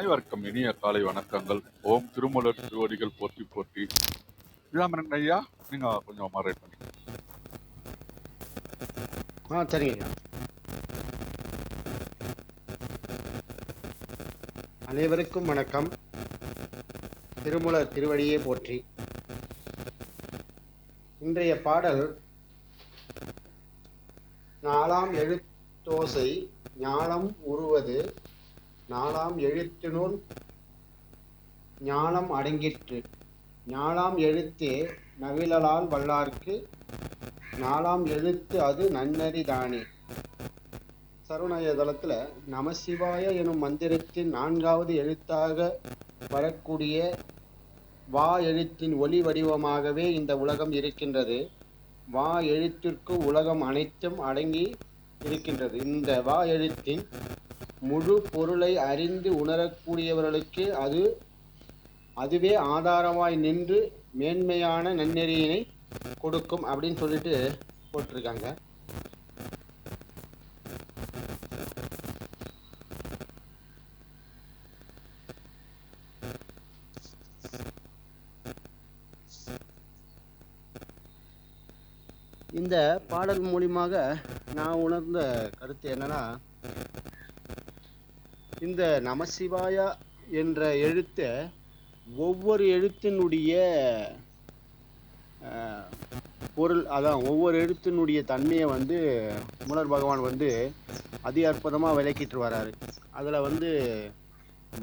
அனைவருக்கும் இனிய காலை வணக்கங்கள். ஓம் திருமலர் திருவடிகள் போற்றி போற்றி. இதாமரன் ஐயா நீங்க கொஞ்சம் மாரேட் பண்ணி ஆ சரிங்க அனைவருக்கும் வணக்கம். திருமலர் திருவடியே போற்றி. இன்றைய பாடல் நாலாம் எழுத்தோசை ஞானம் உருவது நாலாம் எழுத்தினுள் ஞானம் அடங்கிற்று. ஞாலாம் எழுத்தே நவிழலால் வல்லார்க்கு நாலாம் எழுத்து அது நன்னறிதானே சரவணய தளத்துல நமசிவாய எனும் மந்திரத்தின் நான்காவது எழுத்தாக வரக்கூடிய வா எழுத்தின் ஒளி வடிவமாகவே இந்த உலகம் இருக்கின்றது. வா எழுத்திற்கு உலகம் அனைத்தும் அடங்கி இருக்கின்றது. இந்த வா எழுத்தின் முழு பொருளை அறிந்து உணரக்கூடியவர்களுக்கு அது அதுவே ஆதாரமாய் நின்று மேன்மையான நன்னெறியினை கொடுக்கும் அப்படின்னு சொல்லிட்டு போட்டிருக்காங்க. இந்த பாடல் மூலியமாக நான் உணர்ந்த கருத்து என்னன்னா இந்த நமசிவாயா என்ற எழுத்தை ஒவ்வொரு எழுத்தினுடைய பொருள் அதான் ஒவ்வொரு எழுத்தினுடைய தன்மையை வந்து முனர் பகவான் வந்து அதி அற்புதமாக விளக்கிட்டு வராரு. அதில் வந்து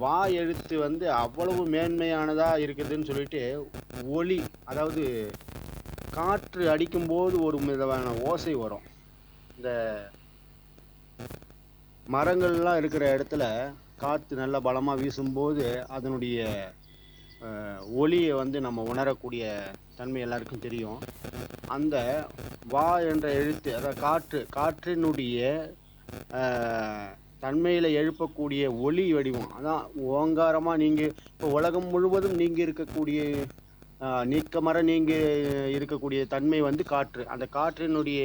வா எழுத்து வந்து அவ்வளவு மேன்மையானதாக இருக்குதுன்னு சொல்லிட்டு ஒளி அதாவது காற்று அடிக்கும்போது ஒரு விதமான ஓசை வரும். இந்த மரங்கள்லாம் இருக்கிற இடத்துல காற்று நல்ல பலமாக வீசும்போது அதனுடைய ஒளியை வந்து நம்ம உணரக்கூடிய தன்மை எல்லாருக்கும் தெரியும். அந்த வா என்ற எழுத்து அதாவது காற்று காற்றினுடைய தன்மையில் எழுப்பக்கூடிய ஒளி வடிவம். அதான் ஓங்காரமாக நீங்கள் இப்போ உலகம் முழுவதும் நீங்கள் இருக்கக்கூடிய அஹ், நீக்கமர நீங்கள் இருக்கக்கூடிய தன்மை வந்து காற்று. அந்த காற்றினுடைய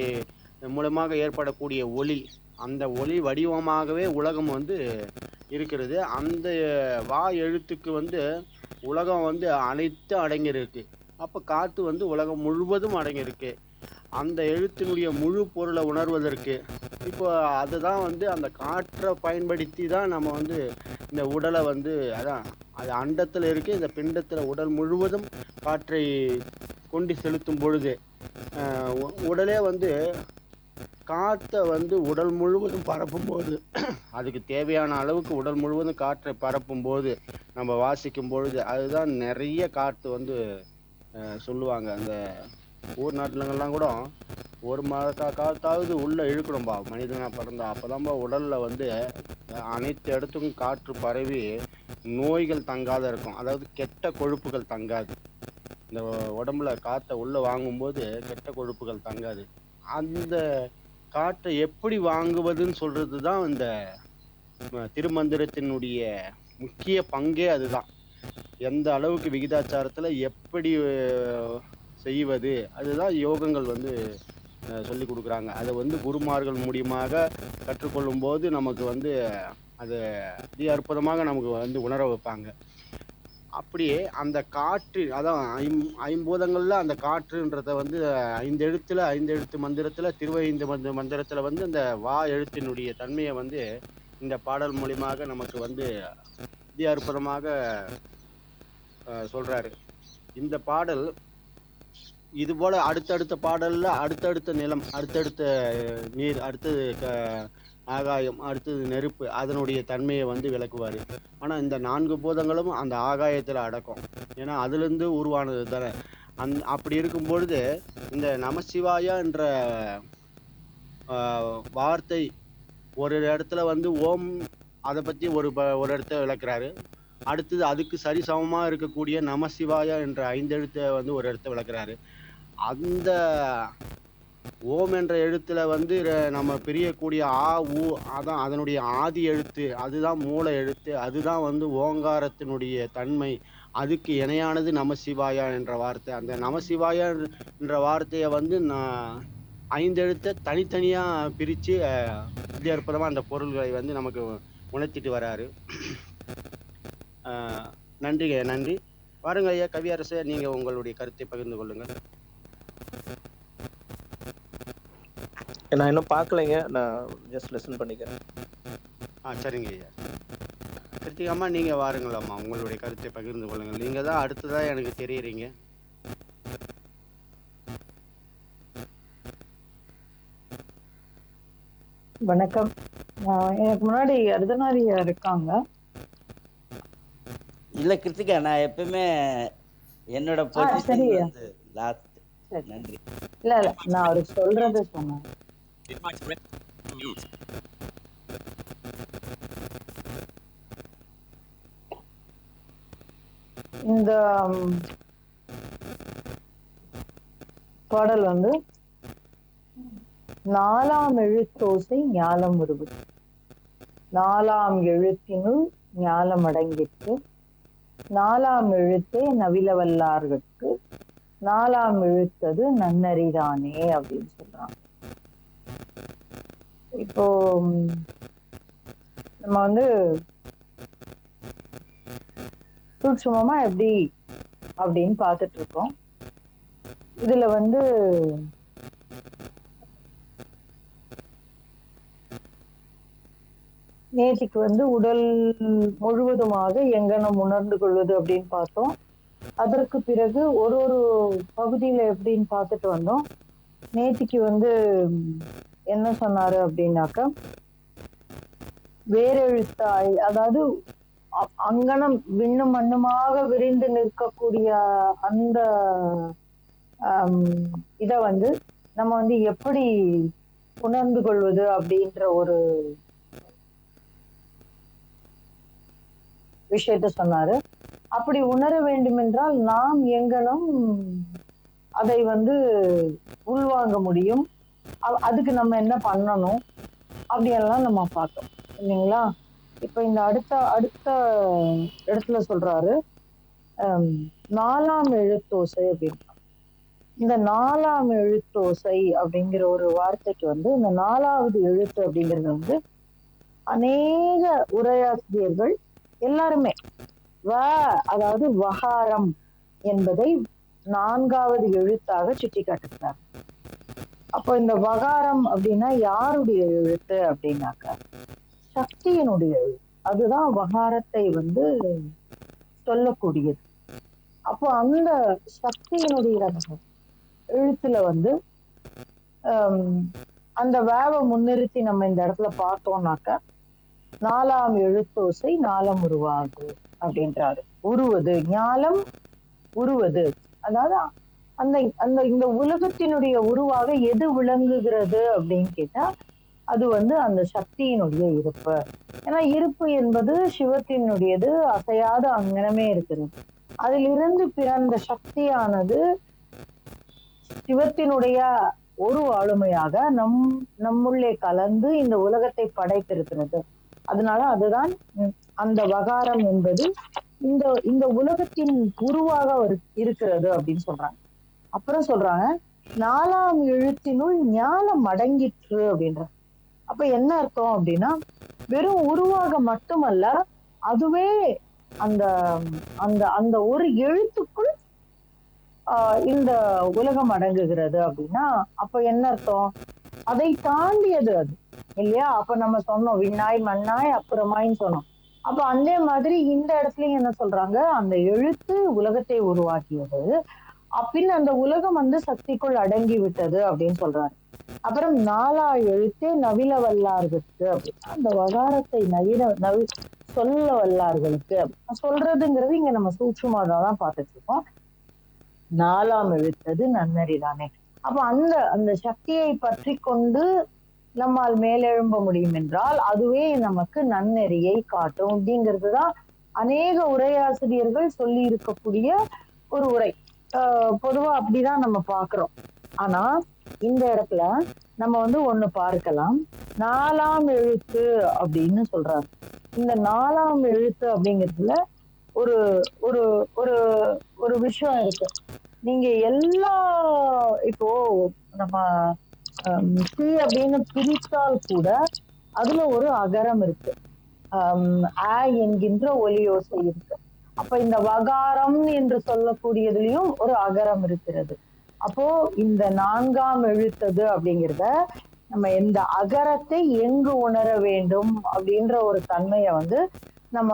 மூலமாக ஏற்படக்கூடிய ஒளி. அந்த ஒளி வடிவமாகவே உலகம் வந்து இருக்கிறது. அந்த வா எழுத்துக்கு வந்து உலகம் வந்து அனைத்து அடங்கியிருக்கு. அப்போ காற்று வந்து உலகம் முழுவதும் அடங்கியிருக்கு. அந்த எழுத்தினுடைய முழு பொருளை உணர்வதற்கு இப்போ அதுதான் வந்து அந்த காற்றை பயன்படுத்தி தான் நம்ம வந்து இந்த உடலை வந்து அதான் அது அண்டத்தில் இருக்கு இந்த பிண்டத்தில் உடல் முழுவதும் காற்றை கொண்டு செலுத்தும் பொழுது உடலே வந்து காற்றை வந்து உடல் முழுவதும் பரப்பும்போது அதுக்கு தேவையான அளவுக்கு உடல் முழுவதும் காற்றை பரப்பும்போது நம்ம வாசிக்கும் பொழுது அதுதான் நிறைய காற்று வந்து சொல்லுவாங்க. அந்த ஊர் நாட்டிலங்கள்லாம் கூட ஒரு மாத காற்றாவது காத்தாவது உள்ளே இழுக்கணும்பா மனிதனாக பிறந்தா அப்போதான்பா உடலில் வந்து அனைத்து இடத்துக்கும் காற்று பரவி நோய்கள் தங்காத இருக்கும். அதாவது கெட்ட கொழுப்புகள் தங்காது. இந்த உடம்புல காற்றை உள்ளே வாங்கும்போது கெட்ட கொழுப்புகள் தங்காது. அந்த காற்றை எப்படி வாங்குவதுன்னு சொல்றது தான் இந்த திருமந்திரத்தினுடைய முக்கிய பங்கே அதுதான். எந்த அளவுக்கு விகிதாச்சாரத்தில் எப்படி செய்வது அதுதான் யோகங்கள் வந்து சொல்லி கொடுக்குறாங்க. அதை வந்து குருமார்கள் மூலியமாக கற்றுக்கொள்ளும் போது நமக்கு வந்து அது அதி அற்புதமாக நமக்கு வந்து உணர வைப்பாங்க. அப்படியே அந்த காற்று அதான் ஐம் ஐம்பூதங்களில் அந்த காற்றுன்றத வந்து ஐந்து எழுத்துல ஐந்து எழுத்து மந்திரத்தில் திருவைந்து மந்த மந்திரத்தில் வந்து அந்த வா எழுத்தினுடைய தன்மையை வந்து இந்த பாடல் மூலியமாக நமக்கு வந்து அதி அற்புதமாக இந்த பாடல் இதுபோல் அடுத்தடுத்த பாடலில் அடுத்தடுத்த நிலம் அடுத்தடுத்த நீர் அடுத்தது க- ஆகாயம் அடுத்தது நெருப்பு அதனுடைய தன்மையை வந்து விளக்குவார். ஆனால் இந்த நான்கு பூதங்களும் அந்த ஆகாயத்தில் அடக்கும். ஏன்னா அதுலேருந்து உருவானது தானே. அந் அப்படி இருக்கும் பொழுது இந்த நமசிவாயா என்ற வார்த்தை ஒரு இடத்துல வந்து ஓம் அதை பற்றி ஒரு ப- ஒரு இடத்த விளக்குறாரு. அடுத்தது அதுக்கு சரிசமமாக இருக்கக்கூடிய நமசிவாயா என்ற ஐந்தெழுத்தை வந்து ஒரு இடத்த விளக்குறாரு. அந்த ஓம் என்ற எழுத்துல வந்து நம்ம பிரியக்கூடிய ஆ ஊ அதான் அதனுடைய ஆதி எழுத்து. அதுதான் மூல எழுத்து. அதுதான் வந்து ஓங்காரத்தினுடைய தன்மை. அதுக்கு இணையானது நமசிவாயா என்ற வார்த்தை. அந்த நமசிவாயா என்ற வார்த்தையை வந்து நான் ஐந்து எழுத்தை தனித்தனியாக பிரித்து அதி அற்புதமாக அந்த பொருள்களை வந்து நமக்கு உணர்த்திட்டு வராரு. ஆஹ் நன்றிங்க நன்றி. பாருங்க ஐயா கவியரசு நீங்க உங்களுடைய கருத்தை பகிர்ந்து கொள்ளுங்கள். நான் இன்னும் பார்க்கலைங்க. நான் ஜஸ்ட் லிசன் பண்ணிக்கிறேன். ஆ சரிங்க ஐயா. கிருத்திகாம்மா நீங்க வாருங்களாம்மா. உங்களுடைய கருத்தை பகிர்ந்து கொள்ளுங்கள். நீங்க தான் அடுத்ததா எனக்கு தெரியுறீங்க. வணக்கம். ஆஹ் எனக்கு முன்னாடி அர்த்தநாரியா இருக்காங்க. இல்ல கிருத்திகா நான் எப்பவுமே என்னோட பொசிஷன். வந்து லாஸ்ட். நன்றி. இல்ல இல்ல நான் அவருக்கு சொல்றத சொன்னேன். இந்த um, பாடல் வந்து நாலாம் எழுத்தோசை ஞாலம் உருவது நாலாம் எழுத்தினுள் ஞாலம் அடங்கிற்று. நாலாம் எழுத்தே நவிலவல்லார்கட்கு. நாலாம் எழுத்தது நன்னறிதானே அப்படின்னு சொல்றாங்க இப்போ நம்ம வந்து சூட்சுமமா எப்படி அப்படின்னு பார்த்துட்டு இருக்கோம் இதுல வந்து நேற்றுக்கு வந்து உடல் முழுவதுமாக எங்கனம் உணர்ந்து கொள்வது அப்படின்னு பார்த்தோம். அதற்கு பிறகு ஒரு ஒரு பகுதியில எப்படின்னு பார்த்துட்டு வந்தோம். நேற்றுக்கு வந்து என்ன சொன்னாரு அப்படின்னாக்கா வேறெழுத்தாய் அதாவது அங்கனம் விண்ணும் மண்ணுமாக விரிந்து நிற்கக்கூடிய அந்த ஆம், இத வந்து நம்ம வந்து எப்படி உணர்ந்து கொள்வது அப்படின்ற ஒரு விஷயத்த சொன்னாரு. அப்படி உணர வேண்டும் என்றால் நாம் எங்கனும் அதை வந்து உள்வாங்க முடியும். அதுக்கு நம்ம என்ன பண்ணணும்? அப்படியெல்லாம் நம்ம பார்த்தோம் இல்லைங்களா? இப்போ இந்த அடுத்த அடுத்த இடத்துல சொல்றாரு நாலாம் எழுத்தோசை அப்படின்னு இந்த நாலாம் எழுத்தோசை அப்படிங்கிற ஒரு வார்த்தைக்கு வந்து இந்த நாலாவது எழுத்து அப்படிங்கிறது வந்து அநேக உரையாசிரியர்கள் எல்லாருமே வ அதாவது வகாரம் என்பதை நான்காவது எழுத்தாக சுட்டி காட்டுகிறார் அப்போ இந்த வகாரம் அப்படின்னா யாருடைய எழுத்து அப்படின்னாக்கா? சக்தியினுடைய எழுத்து. அதுதான் வகாரத்தை வந்து சொல்லக்கூடியது. அப்போ அந்த சக்தியினுடைய எழுத்துல வந்து அந்த வேவை முன்னிறுத்தி நம்ம இந்த இடத்துல பார்த்தோம்னாக்க நாலாம் எழுத்தோசை நாலம் உருவாகு அப்படின்றாரு. உருவது ஞாலம் உருவது. அதாவது அந்த அந்த இந்த உலகத்தினுடைய உருவாக எது விளங்குகிறது அப்படின்னு கேட்டா அது வந்து அந்த சக்தியினுடைய இருப்பு. ஏன்னா இருப்பு என்பது சிவத்தினுடையது அசையாத அங்கனமே இருக்கிறது. அதிலிருந்து பிறந்த சக்தியானது சிவத்தினுடைய ஒரு ஆளுமையாக நம் நம்முள்ளே கலந்து இந்த உலகத்தை படைத்திருக்கிறது. அதனால அதுதான் அந்த வகாரம் என்பது இந்த இந்த உலகத்தின் உருவாக ஒரு- இருக்கிறது அப்படின்னு சொல்றாங்க. அப்புறம் சொல்றாங்க நாலாம் எழுத்தினுள் ஞானம் அடங்கிற்று அப்படின்ற. அப்ப என்ன அர்த்தம் அப்படின்னா வெறும் உருவாக மட்டுமல்ல அதுவே அந்த அந்த அந்த ஒரு எழுத்துக்குள் ஆஹ் இந்த உலகம் அடங்குகிறது அப்படின்னா அப்ப என்ன அர்த்தம்? அதை தாண்டியது அது இல்லையா? அப்ப நம்ம சொன்னோம் விண்ணாய் மண்ணாய் அப்புறமாயின்னு சொன்னோம். அப்ப அதே மாதிரி இந்த இடத்துலயும் என்ன சொல்றாங்க? அந்த எழுத்து உலகத்தை உருவாக்கியது அப்பின் அந்த உலகம் வந்து சக்திக்குள் அடங்கி விட்டது அப்படின்னு சொல்றாரு. அப்புறம் நாலா எழுத்தே நவில வல்லார்களுக்கு அப்படின்னா அந்த வகாரத்தை நவில நவி சொல்ல வல்லார்களுக்கு. சொல்றதுங்கிறது இங்க நம்ம சூட்சமாக தான் பார்த்துட்டு இருக்கோம் நாலாம் எழுத்தது நன்னறிதானே. அப்ப அந்த அந்த சக்தியை பற்றி கொண்டு நம்மால் மேலெழும்ப முடியும் என்றால் அதுவே நமக்கு நன்னெறியை காட்டும். அப்படிங்கிறது தான் அநேக உரையாசிரியர்கள் சொல்லி இருக்கக்கூடிய ஒரு உரை. பொதுவா அப்படிதான் நம்ம பாக்குறோம் ஆனா இந்த இடத்துல நம்ம வந்து ஒண்ணு பார்க்கலாம். நாலாம் எழுத்து அப்படின்னு சொல்றாரு இந்த நாலாம் எழுத்து அப்படிங்கிறதுல ஒரு ஒரு ஒரு ஒரு விஷயம் இருக்கு. நீங்க எல்லா இப்போ நம்ம சி அப்படின்னு பிரித்தால் கூட அதுல ஒரு அகரம் இருக்கு. ஆஹ் ஆ என்கின்ற ஒலியோசை இருக்கு. அப்ப இந்த வகாரம் என்று சொல்லக்கூடியதுலயும் ஒரு அகரம் இருக்கிறது. அப்போ இந்த நான்காம் எழுத்தது அப்படிங்கிறத நம்ம இந்த அகரத்தை எங்கு உணர வேண்டும் அப்படின்ற ஒரு தன்மையை வந்து நம்ம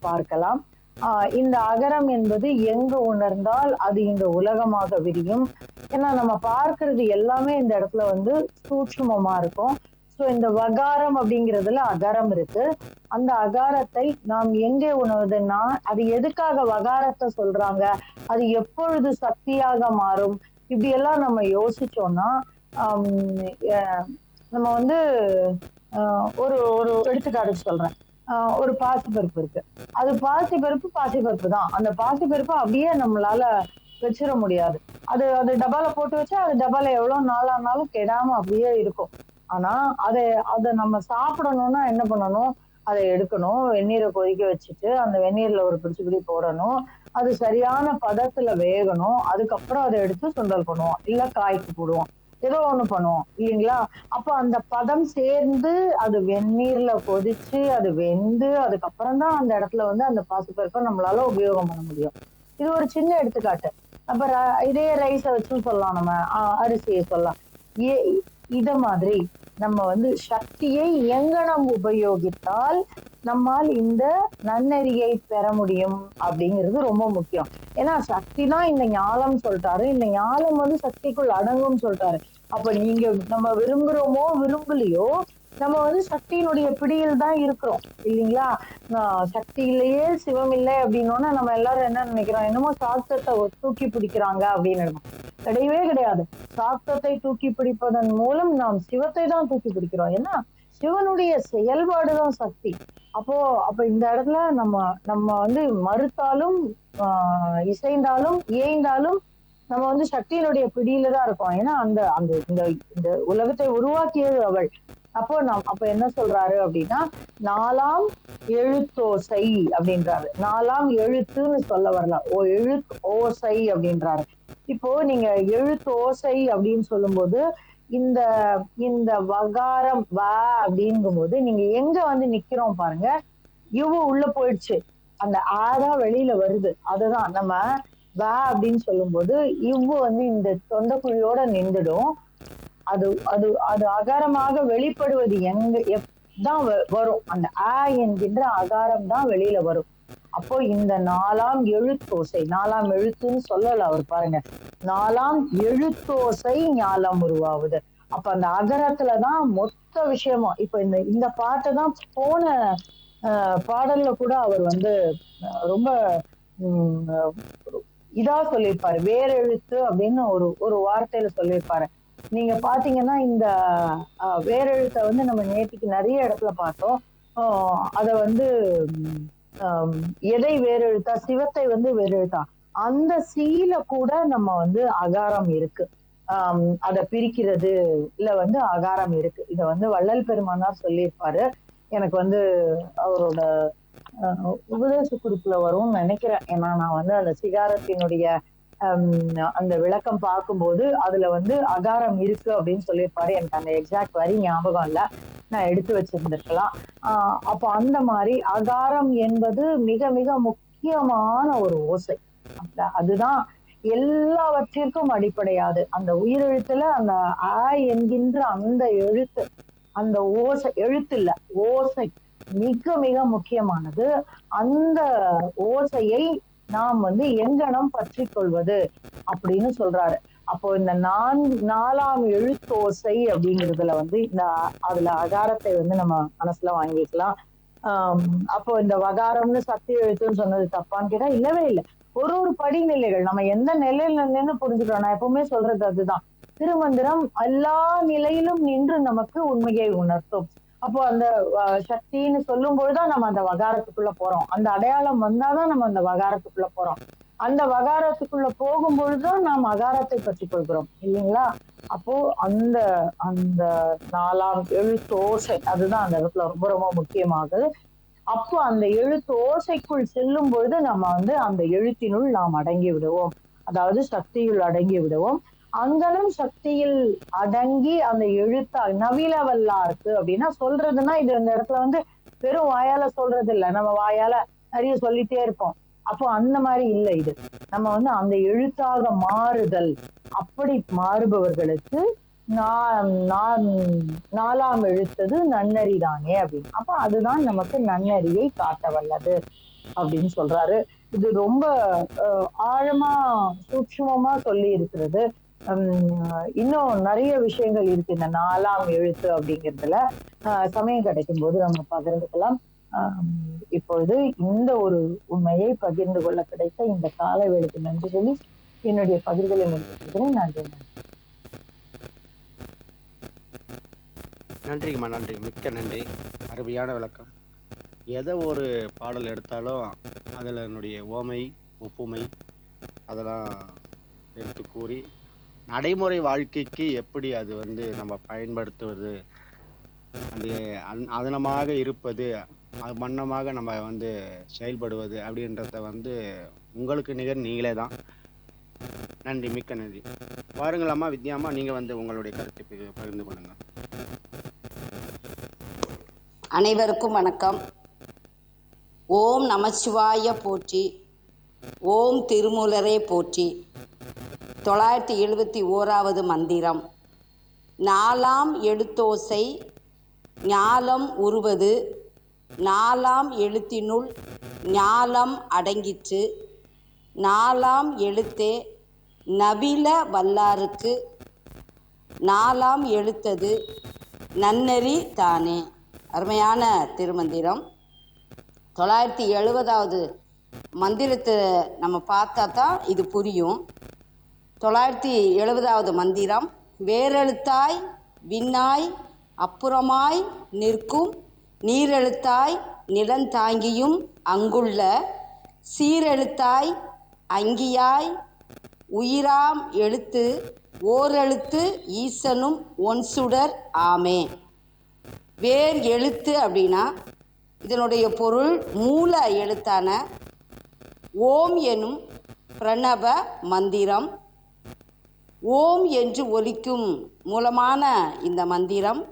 பார்க்கலாம். ஆஹ் இந்த அகரம் என்பது எங்கு உணர்ந்தால் அது இந்த உலகமாக விரியும். ஏன்னா நம்ம பார்க்கறது எல்லாமே இந்த இடத்துல வந்து சூட்சுமமா இருக்கும். ஸோ இந்த வகாரம் அப்படிங்கிறதுல அகாரம் இருக்கு. அந்த அகாரத்தை நாம் எங்கே உணவுதுன்னா அது எதுக்காக வகாரத்தை சொல்றாங்க? அது எப்பொழுது சக்தியாக மாறும்? இப்படி எல்லாம் நம்ம யோசிச்சோம்னா நம்ம வந்து ஆஹ், ஒரு ஒரு எடுத்துக்காட்டு சொல்றேன். ஆஹ், ஒரு பாசிப்பருப்பு இருக்கு. அது பாசிப்பருப்பு பாசிப்பருப்பு தான். அந்த பாசிப்பருப்பு அப்படியே நம்மளால வச்சிட முடியாது. அது அது டப்பால போட்டு வச்சா அது டப்பால எவ்வளவு நாளானாலும் கெடாம அப்படியே இருக்கும். ஆனா அதை அதை நம்ம சாப்பிடணும்னா என்ன பண்ணணும்? அதை எடுக்கணும். வெந்நீரை கொதிக்க வச்சுட்டு அந்த வெந்நீர்ல ஒரு பிடிச்சு பிடி போடணும். அது சரியான பதத்துல வேகணும். அதுக்கப்புறம் அதை எடுத்து சுண்டல் பண்ணுவோம். இல்ல காய்க்கு போடுவோம். ஏதோ ஒண்ணு பண்ணுவோம். இல்லைங்களா? அப்ப அந்த பதம் சேர்ந்து அது வெந்நீர்ல கொதிச்சு அது வெந்து அதுக்கப்புறம் தான் அந்த இடத்துல வந்து அந்த பாசுப்பருப்பை நம்மளால உபயோகம் பண்ண முடியும். இது ஒரு சின்ன எடுத்துக்காட்டு. அப்ப ர- இதே ரைஸை வச்சும் சொல்லலாம் நம்ம. அரிசியை சொல்லலாம். ஏ இத மாதிரி நம்ம வந்து சக்தியை எங்கனம் உபயோகித்தால் நம்மால் இந்த நன்னெறியை பெற முடியும் அப்படிங்கிறது ரொம்ப முக்கியம். ஏன்னா சக்தி தான் இந்த ஞாலம் சொல்றாரு. இந்த ஞாலம் வந்து சக்திக்குள் அடங்கும்னு சொல்றாரு. அப்ப நீங்க நம்ம விரும்புறோமோ விரும்பலையோ நம்ம வந்து சக்தியினுடைய பிடியில் தான் இருக்கிறோம் இல்லைங்களா? ஆஹ் சக்தியிலேயே சிவம் இல்லை அப்படின்னோன்னா நம்ம எல்லாரும் என்ன நினைக்கிறோம்? என்னமோ சாஸ்திரத்தை தூக்கி பிடிக்கிறாங்க அப்படின்னு கிடையவே கிடையாது. சாஸ்திரத்தை தூக்கி பிடிப்பதன் மூலம் நாம் சிவத்தை தான் தூக்கி பிடிக்கிறோம். ஏன்னா சிவனுடைய செயல்பாடுதான் சக்தி. அப்போ அப்ப இந்த இடத்துல நம்ம நம்ம வந்து மறுத்தாலும் ஆஹ் இசைந்தாலும் ஏய்ந்தாலும் நம்ம வந்து சக்தியினுடைய பிடியில தான் இருக்கோம். ஏன்னா அந்த அந்த இந்த இந்த உலகத்தை உருவாக்கியது அவள். அப்போ நம் அப்ப என்ன சொல்றாரு அப்படின்னா நாலாம் எழுத்தோசை அப்படின்றாரு. நாலாம் எழுத்துன்னு சொல்ல வரலாம் ஓ எழுத்து ஓசை அப்படின்றாரு. இப்போ நீங்க எழுத்தோசை அப்படின்னு சொல்லும்போது இந்த இந்த வகாரம் வ அப்படிங்கும்போது நீங்க எங்க வந்து நிக்கிறோம் பாருங்க. இவு உள்ள போயிடுச்சு. அந்த ஆதான் வெளியில வருது. அதுதான். நம்ம வ அப்படின்னு சொல்லும்போது இவ்வு வந்து இந்த தொண்டைக்குழியோட நின்றுடும். அது அது அது அகாரமாக வெளிப்படுவது எங்க எப் தான் வரும். அந்த ஆ என்கின்ற அகாரம் தான் வெளியில வரும். அப்போ இந்த நாலாம் எழுத்தோசை நாலாம் எழுத்துன்னு சொல்லல அவர் பாருங்க. நாலாம் எழுத்தோசை ஞாலம் உருவாகுது அப்ப அந்த அகரத்துலதான் மொத்த விஷயமும் இப்ப இந்த இந்த பாட்டை தான் போன ஆஹ், பாடல்ல கூட அவர் வந்து ரொம்ப உம், இதா சொல்லியிருப்பாரு. வேரெழுத்து அப்படின்னு ஒரு ஒரு வார்த்தையில சொல்லியிருப்பாரு. நீங்க பாத்தீங்கன்னா இந்த வேரெழுத்தை வந்து நம்ம நேற்றுக்கு நிறைய இடத்துல பார்த்தோம். அதை வந்து எதை வேறெழுத்தா சிவத்தை வந்து வேறெழுத்தா அந்த சீல கூட நம்ம வந்து அகாரம் இருக்கு. ஆஹ் அதை பிரிக்கிறது இல்ல வந்து அகாரம் இருக்கு. இதை வந்து வள்ளல் பெருமானார் சொல்லியிருப்பாரு. எனக்கு வந்து அவரோட உபதேச குறிப்புல வரும்னு நினைக்கிறேன். ஏன்னா நான் வந்து அந்த சிகாரத்தினுடைய அந்த விளக்கம் பார்க்கும்போது அதுல வந்து அகாரம் இருக்கு அப்படின்னு சொல்லியிருப்பாரு. எனக்கு அந்த எக்ஸாக்ட் வரி ஞாபகம் இல்ல. நான் எடுத்து வச்சிருந்திருக்கலாம். ஆஹ் அப்போ அந்த மாதிரி அகாரம் என்பது மிக மிக முக்கியமான ஒரு ஓசை. அதுதான் எல்லாவற்றிற்கும் அடிப்படையாது. அந்த உயிரெழுத்துல அந்த ஆ என்கின்ற அந்த எழுத்து அந்த ஓசை எழுத்து இல்ல ஓசை மிக மிக முக்கியமானது. அந்த ஓசையை நாம் வந்து எங்கனம் பற்றி கொள்வது அப்படின்னு சொல்றாரு. அப்போ இந்த நான் நாலாம் எழுத்தோசை அப்படிங்கிறதுல வந்து இந்த அதுல அகாரத்தை வந்து நம்ம மனசுல வாங்கிக்கலாம். ஆஹ் அப்போ இந்த வகாரம்னு சக்தி எழுத்துன்னு சொன்னது தப்பான்னு கேட்டா இல்லவே இல்லை. ஒரு ஒரு படிநிலைகள் நம்ம எந்த நிலையில நின்று புரிஞ்சுக்கிறோம் நான் எப்பவுமே சொல்றது அதுதான். திருமந்திரம் எல்லா நிலையிலும் நின்று நமக்கு உண்மையை உணர்த்தும். அப்போ அந்த அஹ், சக்தின்னு சொல்லும் பொழுதுதான் நம்ம அந்த வகாரத்துக்குள்ள போறோம். அந்த அடையாளம் வந்தாதான் நம்ம அந்த வகாரத்துக்குள்ள போறோம். அந்த வகாரத்துக்குள்ள போகும் பொழுதுதான் நாம் அகாரத்தை பற்றி கொள்கிறோம் இல்லைங்களா? அப்போ அந்த அந்த நாலாம் எழுத்து ஓசை அதுதான் அந்த இடத்துல ரொம்ப ரொம்ப முக்கியமாகுது. அப்போ அந்த எழுத்து ஓசைக்குள் செல்லும் பொழுது நம்ம வந்து அந்த எழுத்தினுள் நாம் அடங்கி விடுவோம். அதாவது சக்தியுள் அடங்கி விடுவோம். அங்கனம் சக்தியில் அடங்கி அந்த எழுத்தா நவில வல்லாருக்கு அப்படின்னா சொல்றதுன்னா இது இந்த இடத்துல வந்து வெறும் வாயால சொல்றது இல்ல நம்ம வாயால நிறைய சொல்லிட்டே இருப்போம். அப்போ அந்த மாதிரி இல்லை இது. நம்ம வந்து அந்த எழுத்தாக மாறுதல் அப்படி மாறுபவர்களுக்கு நாலாம் எழுத்தது நன்னறிதானே அப்படின்னு. அப்ப அதுதான் நமக்கு நன்னறியை காட்ட வல்லது அப்படின்னு சொல்றாரு. இது ரொம்ப ஆழமா சூட்சுமமா சொல்லி இருக்கிறது இன்னும் நிறைய விஷயங்கள் இருக்கு. இந்த நாலாம் எழுத்து அப்படிங்கிறதுல ஆஹ், சமயம் கிடைக்கும் போது நம்ம பகிர்ந்துக்கலாம். ஆஹ், இப்பொழுது இந்த ஒரு உண்மையை பகிர்ந்து கொள்ள கிடைத்த இந்த கால வேலைக்கு நன்றி சொல்லி என்னுடைய பகிர்வுகளை முடித்துக்கிறேன் நன்றி. நன்றிங்கம்மா நன்றி. மிக்க நன்றி. அருமையான விளக்கம். எதை ஒரு பாடல் எடுத்தாலும் அதில் என்னுடைய ஓமை ஒப்புமை அதெல்லாம் எடுத்து கூறி நடைமுறை வாழ்க்கைக்கு எப்படி அது வந்து நம்ம பயன்படுத்துவது? அது அதனமாக இருப்பது அது மன்னமாக நம்ம வந்து செயல்படுவது அப்படின்றத வந்து உங்களுக்கு நிகர் நீங்களே தான். நன்றி மிக்க நன்றி. பாருங்களம்மா வித்யாம்மா நீங்கள் வந்து உங்களுடைய கருத்தை பகிர்ந்து கொள்ளுங்க அனைவருக்கும் வணக்கம். ஓம் நமச்சிவாய போற்றி. ஓம் திருமூலரே போற்றி. தொள்ளாயிரத்தி எழுபத்தி ஓராவது மந்திரம். நாலாம் எழுத்தோசை ஞாலம் உருவது நாலாம் எழுத்தினுள் ஞாலம் அடங்கிற்று நாலாம் எழுத்தே நபில வல்லாருக்கு நாலாம் எழுத்தது நன்னெறி தானே. அருமையான திருமந்திரம். தொள்ளாயிரத்தி எழுபதாவது மந்திரத்தை நம்ம பார்த்தா தான் இது புரியும். தொள்ளாயிரத்தி எழுபதாவது மந்திரம் வேரெழுத்தாய் விண்ணாய் அப்புறமாய் நிற்கும் நீரெழுத்தாய் நிலந்தாங்கியும் அங்குள்ள சீரெழுத்தாய் அங்கியாய் உயிராம் எழுத்து ஓரெழுத்து ஈசனும் ஒன்சுடர் ஆமே. வேர் எழுத்து அப்படின்னா இதனுடைய பொருள் மூல எழுத்தான ஓம் எனும் பிரணவ மந்திரம். ஓம் என்று ஒலிக்கும் மூலமான இந்த மந்திரம்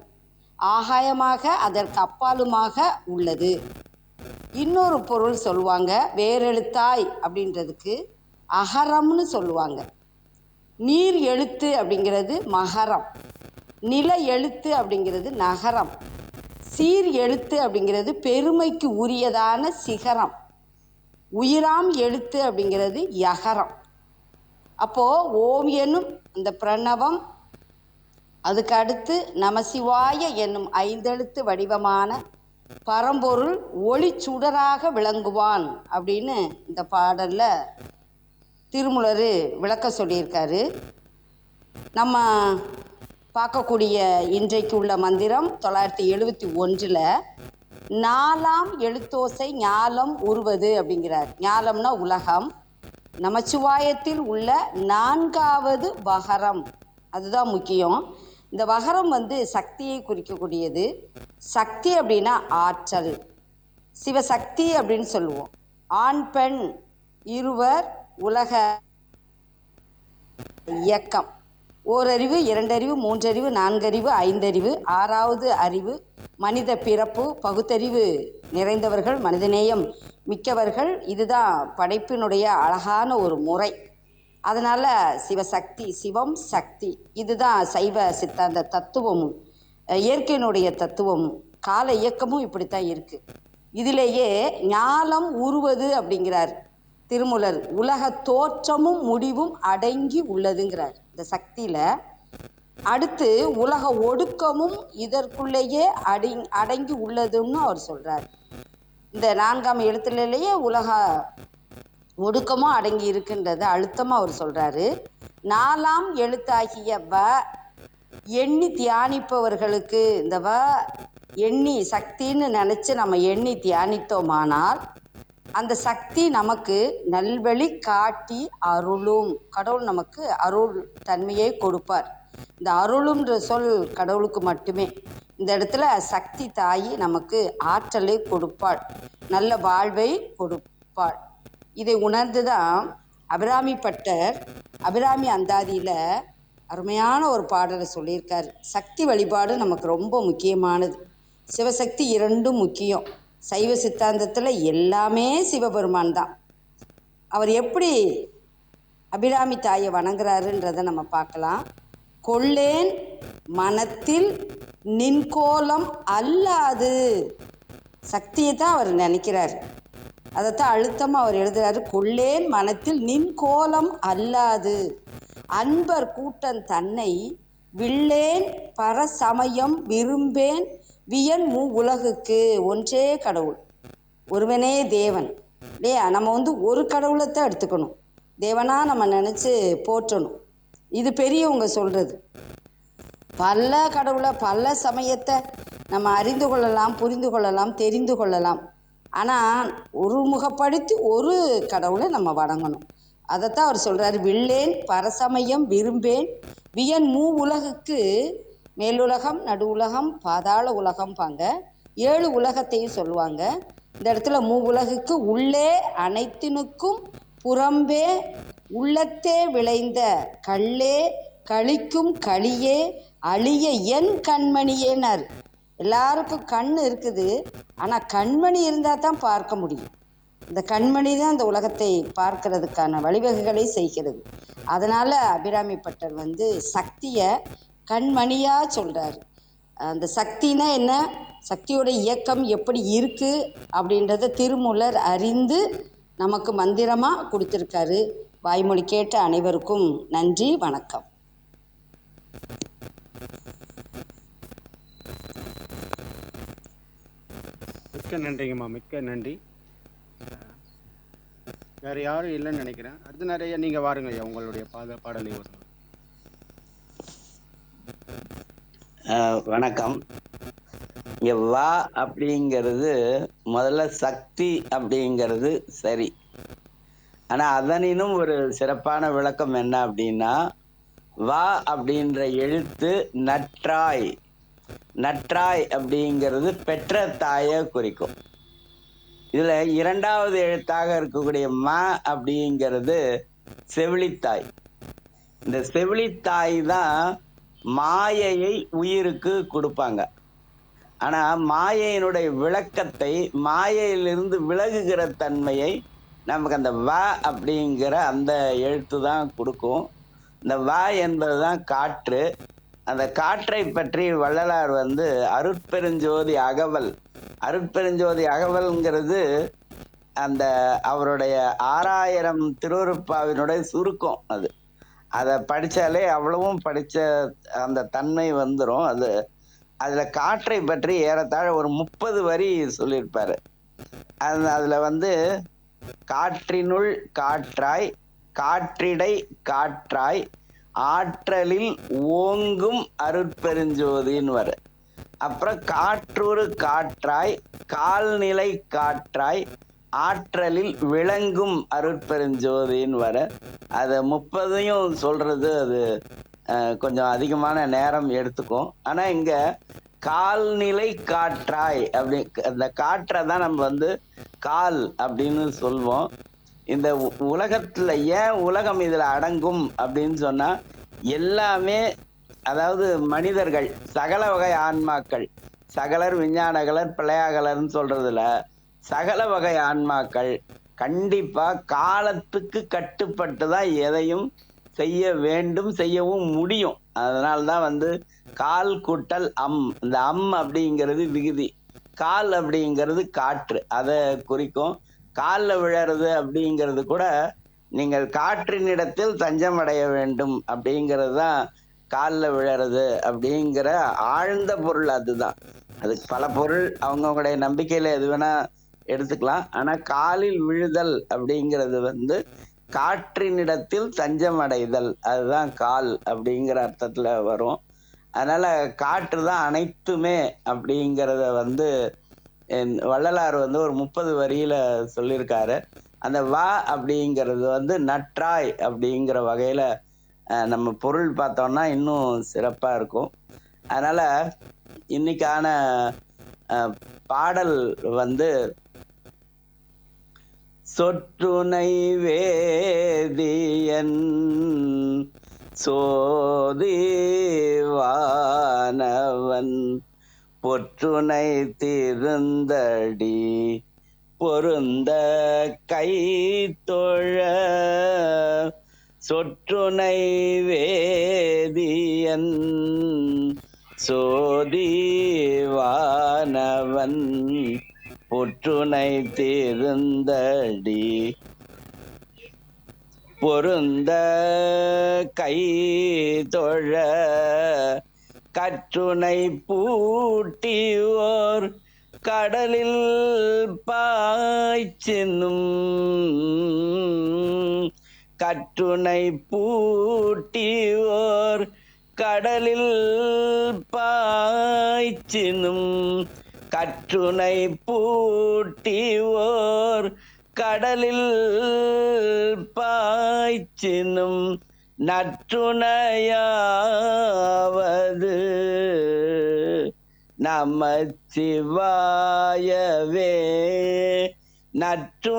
ஆகாயமாக அதற்கு அப்பாலுமாக உள்ளது. இன்னொரு பொருள் சொல்லுவாங்க வேரெழுத்தாய் அப்படின்றதுக்கு அகரம்னு சொல்லுவாங்க. நீர் எழுத்து அப்படிங்கிறது மகரம். நில எழுத்து அப்படிங்கிறது நகரம். சீர் எழுத்து அப்படிங்கிறது பெருமைக்கு உரியதான சிகரம். உயிராம் எழுத்து அப்படிங்கிறது யகரம். அப்போ ஓம் என்னும் இந்த பிரணவம் அதுக்கு அடுத்து நமசிவாய என்னும் ஐந்தெழுத்து வடிவமான பரம்பொருள் ஒளி சுடராக விளங்குவான் அப்படின்னு இந்த பாடல்ல திருமுலர் விளக்க சொல்லியிருக்காரு. நம்ம பார்க்கக்கூடிய இன்றைக்கு உள்ள மந்திரம் தொள்ளாயிரத்தி எழுபத்தி ஒன்றில் நாலாம் எழுத்தோசை ஞாலம் உருவது அப்படிங்கிறார். ஞாலம்னா உலகம் நமச்சிவாயத்தில் உள்ள நான்காவது வகரம். அதுதான் முக்கியம். இந்த வகரம் வந்து சக்தியை குறிக்கக்கூடியது. சக்தி அப்படின்னா ஆற்றல். சிவசக்தி அப்படின்னு சொல்லுவோம். ஆண் பெண் இருவர் உலக இயக்கம். ஓரறிவு இரண்டறிவு மூன்றறிவு நான்கறிவு ஐந்தறிவு ஆறாவது அறிவு மனித பிறப்பு பகுத்தறிவு நிறைந்தவர்கள் மனிதநேயம் மிக்கவர்கள் இதுதான் படைப்பினுடைய அழகான ஒரு முறை. அதனால் சிவசக்தி சிவம் சக்தி இதுதான் சைவ சித்தாந்த தத்துவமும் இயற்கையினுடைய தத்துவமும் கால இயக்கமும் இப்படித்தான் இருக்குது இதிலேயே ஞாலம் உருவது அப்படிங்கிறார் திருமுலர். உலக தோற்றமும் முடிவும் அடங்கி உள்ளதுங்கிறார். இந்த சக்தியில அடுத்து உலக ஒடுக்கமும் இதற்குள்ளேயே அடி அடங்கி உள்ளதுன்னு அவர் சொல்றார். இந்த நான்காம் எழுத்துலேயே உலக ஒடுக்கமும் அடங்கி இருக்கின்றது அழுத்தமா அவர் சொல்றாரு. நாலாம் எழுத்தாகிய வ எண்ணி தியானிப்பவர்களுக்கு இந்த வ எண்ணி சக்தின்னு நினைச்சு நம்ம எண்ணி தியானித்தோமானால் அந்த சக்தி நமக்கு நல்வழி காட்டி அருளும். கடவுள் நமக்கு அருள் தன்மையை கொடுப்பார். இந்த அருளுன்ற சொல் கடவுளுக்கு மட்டுமே. இந்த இடத்துல சக்தி தாயி நமக்கு ஆற்றலை கொடுப்பாள். நல்ல வாழ்வை கொடுப்பாள். இதை உணர்ந்து தான் அபிராமி பட்டர் அபிராமி அந்தாதியில் அருமையான ஒரு பாடலை சொல்லியிருக்காரு. சக்தி வழிபாடு நமக்கு ரொம்ப முக்கியமானது. சிவசக்தி இரண்டும் முக்கியம். சைவ சித்தாந்தத்தில் எல்லாமே சிவபெருமான் தான். அவர் எப்படி அபிராமி தாயை வணங்குறாருன்றதை நம்ம பார்க்கலாம். கொள்ளேன் மனத்தில் நின்கோலம் அல்லாது. சக்தியை தான் அவர் நினைக்கிறார். அதைத்தான் அழுத்தமாக அவர் எழுதுகிறாரு கொள்ளேன் மனத்தில் நின் கோலம் அல்லாது. அன்பர் கூட்டம் தன்னை வில்லேன் பரசமயம் விரும்பேன் வியன் மூ உலகுக்கு. ஒன்றே கடவுள். ஒருவனே தேவன். இல்லையா? நம்ம வந்து ஒரு கடவுளைத்தான் எடுத்துக்கணும். தேவனாக நம்ம நினச்சி போற்றணும். இது பெரியவங்க சொல்கிறது பல கடவுளை பல சமயத்தை நம்ம அறிந்து கொள்ளலாம் புரிந்து கொள்ளலாம் தெரிந்து கொள்ளலாம். ஆனால் ஒருமுகப்படுத்தி ஒரு கடவுளை நம்ம வணங்கணும். அதைத்தான் அவர் சொல்கிறார் வில்லேன் பரசமயம் விரும்பேன். வியன் மூ உலகுக்கு மேலுலகம் நடு உலகம் பாதாள உலகம் பாங்க. ஏழு உலகத்தையும் சொல்லுவாங்க. இந்த இடத்துல மூ உலகுக்கு உள்ளே அனைத்தினுக்கும் புறம்பே உள்ளத்தே விளைந்த கள்ளே கழிக்கும் களியே அழிய என் கண்மணியேனார். எல்லாருக்கும் கண் இருக்குது ஆனால் கண்மணி இருந்தால் தான் பார்க்க முடியும். இந்த கண்மணி தான் இந்த உலகத்தை பார்க்கறதுக்கான வழிவகைகளை செய்கிறது. அதனால் அபிராமி பட்டர் வந்து சக்தியை கண்மணியாக சொல்கிறார் அந்த சக்தினா என்ன? சக்தியோட இயக்கம் எப்படி இருக்குது அப்படின்றத திருமூலர் அறிந்து நமக்கு மந்திரமாக கொடுத்துருக்காரு. வாய்மொழி கேட்ட அனைவருக்கும் நன்றி வணக்கம். மிக்க நன்றிங்கம்மா மிக்க நன்றி. வேற யாரும் இல்லைன்னு நினைக்கிறேன். அடுத்து நிறைய நீங்க வாருங்க ஐயா உங்களுடைய பாத பாடலை வணக்கம். இங்க வா அப்படிங்கிறது முதல்ல சக்தி அப்படிங்கிறது சரி. ஆனா அதனினும் ஒரு சிறப்பான விளக்கம் என்ன அப்படின்னா வா அப்படின்ற எழுத்து நற்றாய். நற்றாய் அப்படிங்கிறது பெற்ற தாயை குறிக்கும். இதுல இரண்டாவது எழுத்தாக இருக்கக்கூடிய மா அப்படிங்கிறது செவிலித்தாய். இந்த செவிலித்தாய் தான் மாயையை உயிருக்கு கொடுப்பாங்க. ஆனா மாயையினுடைய விளக்கத்தை மாயையிலிருந்து விலகுகிற தன்மையை நமக்கு அந்த வ அப்படிங்கிற அந்த எழுத்து தான் கொடுக்கும். இந்த வ என்பதுதான் காற்று. அந்த காற்றை பற்றி வள்ளலார் வந்து அருட்பெருஞ்சோதி அகவல். அருட்பெருஞ்சோதி அகவல்ங்கிறது அந்த அவருடைய ஆறாயிரம் திருவருப்பாவினுடைய சுருக்கம் அது. அதை படித்தாலே அவ்வளவும் படித்த அந்த தன்மை வந்துடும் அது அதில் காற்றை பற்றி ஏறத்தாழ ஒரு முப்பது வரி சொல்லியிருப்பார். அது அதில் வந்து காற்றினுள் காற்றாய் காற்றிடை காற்றாய் ஆற்றலில் ஓங்கும் அருட்பெருஞ்சோதின்னு வர. அப்புறம் காற்றொரு காற்றாய் கால்நிலை காற்றாய் ஆற்றலில் விளங்கும் அருட்பெருஞ்சோதின்னு வர. அதை முப்பதையும் சொல்றது அது அஹ், கொஞ்சம் அதிகமான நேரம் எடுத்துக்கும் ஆனா இங்க கால்நிலை காற்றாய் அப்படி அந்த காற்றை தான் நம்ம வந்து கால் அப்படின்னு சொல்வோம். இந்த உ- உலகத்துல ஏன் உலகம் இதுல அடங்கும் அப்படின்னு சொன்னா எல்லாமே அதாவது மனிதர்கள் சகல வகை ஆன்மாக்கள் சகலர் விஞ்ஞானகலர் பிள்ளையாகலர்னு சொல்றதுல சகல வகை ஆன்மாக்கள் கண்டிப்பா காலத்துக்கு கட்டுப்பட்டு தான் எதையும் செய்ய வேண்டும் செய்யவும் முடியும். அதனால்தான் வந்து கால் கூட்டல் அம். இந்த அம் அப்படிங்கிறது விகுதி. கால் அப்படிங்கிறது காற்று. அதை குறிக்கும். காலில் விழறது அப்படிங்கிறது கூட நீங்கள் காற்றினிடத்தில் தஞ்சம் அடைய வேண்டும் அப்படிங்கிறது தான் காலில் விழறது அப்படிங்கிற ஆழ்ந்த பொருள் அதுதான். அதுக்கு பல பொருள் அவங்கவுங்களுடைய நம்பிக்கையில் எது வேணால் எடுத்துக்கலாம். ஆனால் காலில் விழுதல் அப்படிங்கிறது வந்து காற்றினிடத்தில் தஞ்சம் அடைதல். அதுதான் கால் அப்படிங்கிற அர்த்தத்தில் வரும். அதனால காற்று தான் அனைத்துமே அப்படிங்கிறத வந்து என் வள்ளலார் வந்து ஒரு முப்பது வரியில சொல்லியிருக்காரு. அந்த வா அப்படிங்கிறது வந்து நற்றாய் அப்படிங்கிற வகையில நம்ம பொருள் பார்த்தோம்னா இன்னும் சிறப்பாக இருக்கும். அதனால இன்னைக்கான பாடல் வந்து சொற்றுனை வேதியன் சோதிவானவன் பொற்றுனை திருந்தடி பொருந்த கை தொழ சொற்றுனை வேதியன் சோதிவானவன் பொற்றுனை திருந்தடி பொருந்த கை தொழ கற்றுனை பூட்டியோர் கடலில் பாய்ச்சினும் கற்றுனை பூட்டியோர் கடலில் பாய்ச்சினும் கற்றுனை பூட்டியோர் கடலில் பாய்ச்சினும் நற்றுணையாவது. நமச்சிவாயவே நற்றுணையாவது.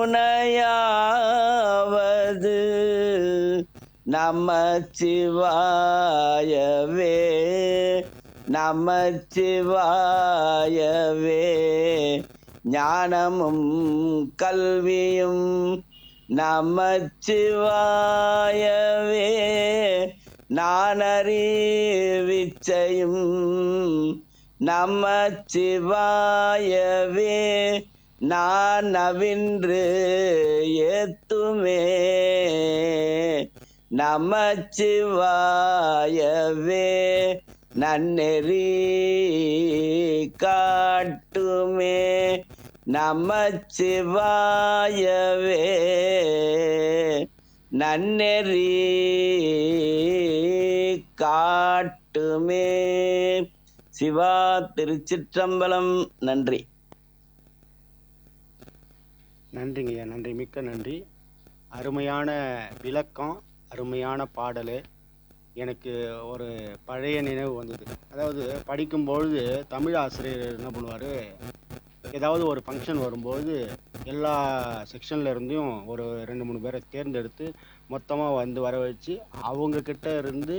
நமச்சிவாயவே நமச்சிவாயவே. ஞானமும் கல்வியும் நமச்சிவாயவே. நானறிவிச்சையும் நமச்சிவாயவே. நான் நவின்று ஏத்துமே. நமச்சிவாயவே. நன்னெறி காட்டுமே. நமச்சிவாயவே. நன்னெறி காட்டுமே. சிவா திருச்சிற்றம்பலம். நன்றி. நன்றிங்க ஐயா நன்றி. மிக்க நன்றி. அருமையான விளக்கம் அருமையான பாடல். எனக்கு ஒரு பழைய நினைவு வந்தது. அதாவது படிக்கும்பொழுது தமிழ் ஆசிரியர் என்ன பண்ணுவார்? ஏதாவது ஒரு ஃபங்க்ஷன் வரும்போது எல்லா செக்ஷன்ல இருந்தும் ஒரு ரெண்டு மூணு பேரை தேர்ந்தெடுத்து மொத்தமாக வந்து வர வச்சு அவங்க கிட்ட இருந்து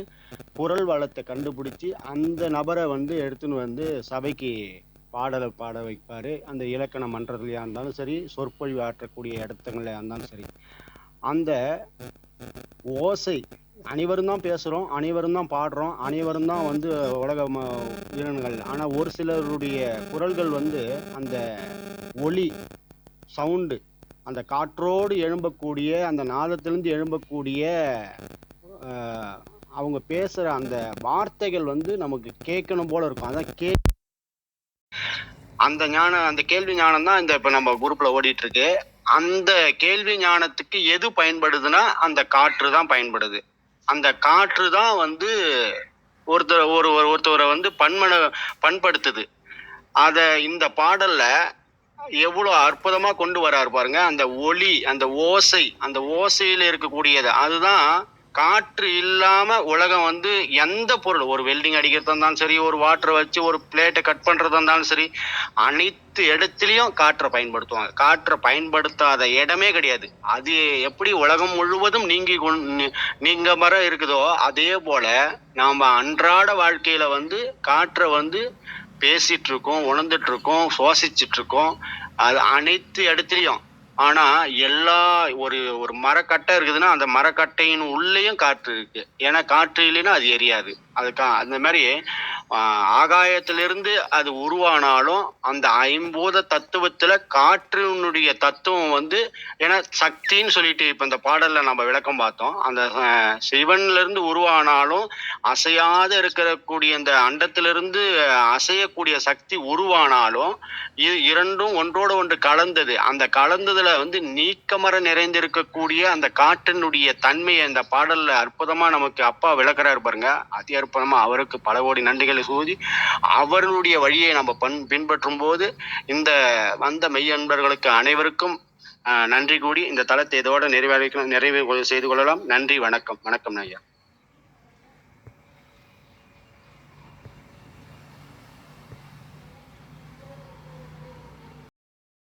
குரல் வளத்தை கண்டுபிடிச்சி அந்த நபரை வந்து எடுத்துன்னு வந்து சபைக்கு பாடலை பாட வைப்பார். அந்த இலக்கண மன்றத்துலையாக இருந்தாலும் சரி சொற்பொழிவு ஆற்றக்கூடிய இடத்துங்களையா இருந்தாலும் சரி. அந்த ஓசை அனைவரும் தான் பேசுகிறோம் அனைவரும் தான் பாடுறோம் அனைவரும் தான் வந்து உலக ம- வீரன்கள் ஆனால் ஒரு சிலருடைய குரல்கள் வந்து அந்த ஒலி சவுண்டு அந்த காற்றோடு எழும்பக்கூடிய அந்த நாதத்திலிருந்து எழும்பக்கூடிய அவங்க பேசுகிற அந்த வார்த்தைகள் வந்து நமக்கு கேட்கணும் போல இருக்கும். அதான் கே அந்த ஞானம் அந்த கேள்வி ஞானம் தான் இந்த இப்போ நம்ம குரூப்பில் ஓடிட்டு இருக்கு. அந்த கேள்வி ஞானத்துக்கு எது பயன்படுதுன்னா அந்த காற்று தான் பயன்படுது. அந்த காற்று தான் வந்து ஒருத்தர் ஒரு ஒரு- வந்து பன்மன பண்படுத்துது. அதை இந்த பாடல்ல எவ்வளோ அற்புதமாக கொண்டு வராரு பாருங்க. அந்த ஒளி அந்த ஓசை அந்த ஓசையில் இருக்கக்கூடியது. அதுதான் காற்று இல்லாம உலகம் வந்து எந்த பொருள்? ஒரு வெல்டிங் அடிக்கிறதா இருந்தாலும் சரி ஒரு வாட்டரை வச்சு ஒரு பிளேட்டை கட் பண்றதா இருந்தாலும் சரி அனைத்து இடத்துலயும் காற்றை பயன்படுத்துவாங்க. காற்றை பயன்படுத்தாத இடமே கிடையாது. அது எப்படி உலகம் முழுவதும் நீங்கி நீங்க மர இருக்குதோ அதே போல நாம அன்றாட வாழ்க்கையில வந்து காற்றை வந்து பேசிட்டு இருக்கோம் உணர்ந்துட்டு இருக்கோம் சுவாசிச்சுட்டு இருக்கோம். அது அனைத்து இடத்துலயும். ஆனா எல்லா ஒரு ஒரு மரக்கட்டை இருக்குதுன்னா அந்த மரக்கட்டையின் உள்ளேயும் காற்று இருக்கு. ஏன்னா காற்று இல்லைன்னா அது எரியாது. அதுக்கா அந்த மாதிரி ஆகாயத்திலிருந்து அது உருவானாலும் அந்த ஐம்பூத தத்துவத்துல காற்றினுடைய தத்துவம் வந்து ஏன்னா சக்தின்னு சொல்லிட்டு இப்ப இந்த பாடல்ல நம்ம விளக்கம் பார்த்தோம். அந்த சிவன்ல இருந்து உருவானாலும் அசையாத இருக்கக்கூடிய இந்த அண்டத்திலிருந்து அசையக்கூடிய சக்தி உருவானாலும் இது இரண்டும் ஒன்றோடு ஒன்று கலந்தது. அந்த கலந்ததுல வந்து நீக்கமர நிறைந்திருக்கக்கூடிய அந்த காற்றினுடைய தன்மையை இந்த பாடல்ல அற்புதமா நமக்கு அப்பா விளக்குறாரு பாருங்க. அதி அற்புதமா அவருக்கு பல கோடி நன்றிகள் சூதி அவருடைய வழியை நம்ம பண் பின்பற்றும் போது இந்த வந்த மெய்யன்பர்களுக்கு அனைவருக்கும் ஆஹ், நன்றி கூடி இந்த தளத்தை இதோட நிறைவேற நிறைவு செய்து கொள்ளலாம். நன்றி வணக்கம். வணக்கம் ஐயா.